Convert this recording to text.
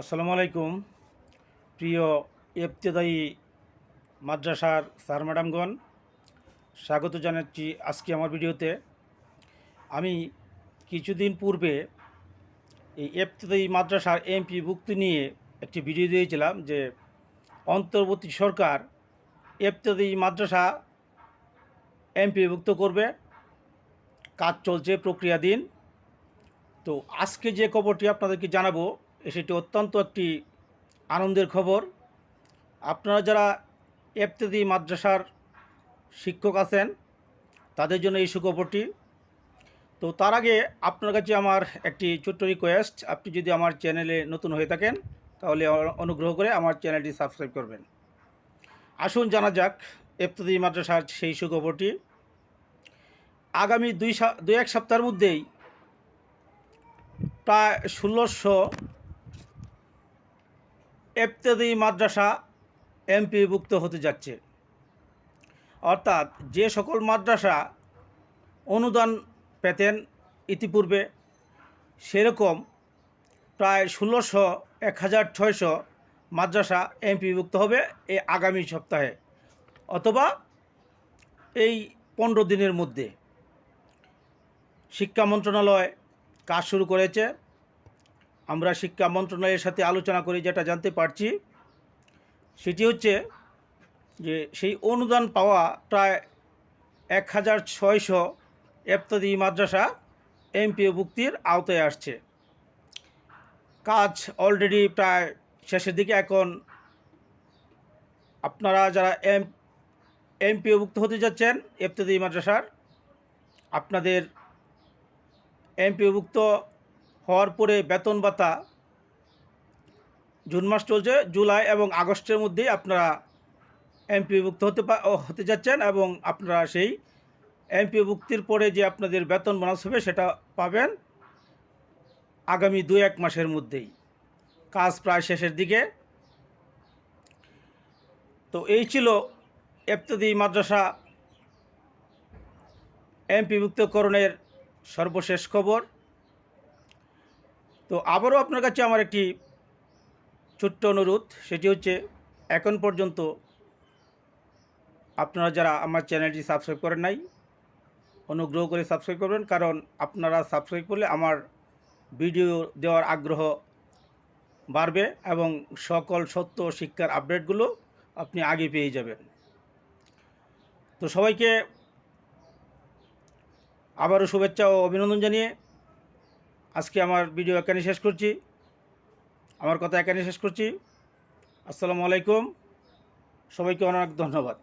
আসসালামু আলাইকুম। প্রিয় ইবতেদায়ী মাদ্রাসার স্যার ম্যাডামগণ, স্বাগত জানাচ্ছি আজকে আমার ভিডিওতে। আমি কিছুদিন পূর্বে এই ইবতেদায়ী মাদ্রাসার এমপি ভুক্তি নিয়ে একটি ভিডিও দিয়েছিলাম যে অন্তর্বর্তী সরকার ইবতেদায়ী মাদ্রাসা এমপি এমপিভুক্ত করবে, কাজ চলছে প্রক্রিয়াধীন। তো আজকে যে খবরটি আপনাদেরকে জানাব সেটি অত্যন্ত একটি আনন্দের খবর। আপনারা যারা এফতেদি মাদ্রাসার শিক্ষক আছেন, তাদের জন্য এই সুখবরটি। তো তার আগে আপনার কাছে আমার একটি ছোট্ট রিকোয়েস্ট আপনি যদি আমার চ্যানেলে নতুন হয়ে থাকেন, তাহলে অনুগ্রহ করে আমার চ্যানেলটি সাবস্ক্রাইব করবেন। আসুন জানা যাক এফতেদি মাদ্রাসার সেই সুখবরটি। আগামী দুই দুই এক সপ্তাহের মধ্যেই প্রায় ষোলোশো এফতেদি মাদ্রাসা এমপিভুক্ত হতে যাচ্ছে। অর্থাৎ যে সকল মাদ্রাসা অনুদান পেতেন ইতিপূর্বে, সেরকম প্রায় ষোলোশো এক হাজার ছয়শো মাদ্রাসা এমপিভুক্ত হবে এই আগামী সপ্তাহে অথবা এই পনেরো দিনের মধ্যে। শিক্ষা মন্ত্রণালয় কাজ শুরু করেছে আমরা শিক্ষা মন্ত্রণালয়ের সাথে আলোচনা করে যেটা জানতে পারছি, সেটি হচ্ছে যে সেই অনুদান পাওয়া প্রায় এক হাজার ছয়শো এফতাদি মাদ্রাসা এমপিও ভুক্তির আওতায় আসছে। কাজ অলরেডি প্রায় শেষের দিকে, এখন আপনারা যারা এম এমপিওভুক্ত হতে যাচ্ছেন এফতাদি মাদ্রাসার, আপনাদের এমপিওভুক্ত হওয়ার পরে বেতন ভাতা জুন মাস চলছে, জুলাই এবং আগস্টের মধ্যেই আপনারা এমপিভুক্ত হতে হতে যাচ্ছেন এবং আপনারা সেই এমপিভুক্তির পরে যে আপনাদের বেতন বোনাস হবে সেটা পাবেন আগামী দু এক মাসের মধ্যেই। কাজ প্রায় শেষের দিকে। তো এই ছিল এফতদি মাদ্রাসা এমপিভুক্তকরণের সর্বশেষ খবর। তো আবারও আপনার কাছে আমার একটি ছোট্ট অনুরোধ, সেটি হচ্ছে এখন পর্যন্ত আপনারা যারা আমার চ্যানেলটি সাবস্ক্রাইব করেন নাই, অনুগ্রহ করে সাবস্ক্রাইব করবেন, কারণ আপনারা সাবস্ক্রাইব করলে আমার ভিডিও দেওয়ার আগ্রহ বাড়বে এবং সকল সত্য শিক্ষার আপডেটগুলো আপনি আগে পেয়ে যাবেন। তো সবাইকে আবারও শুভেচ্ছা ও অভিনন্দন জানিয়ে আজকে আমার ভিডিও এখানে শেষ করছি। আমার কথা এখানে শেষ করছি। আসসালামু আলাইকুম। সবাইকে অনেক ধন্যবাদ।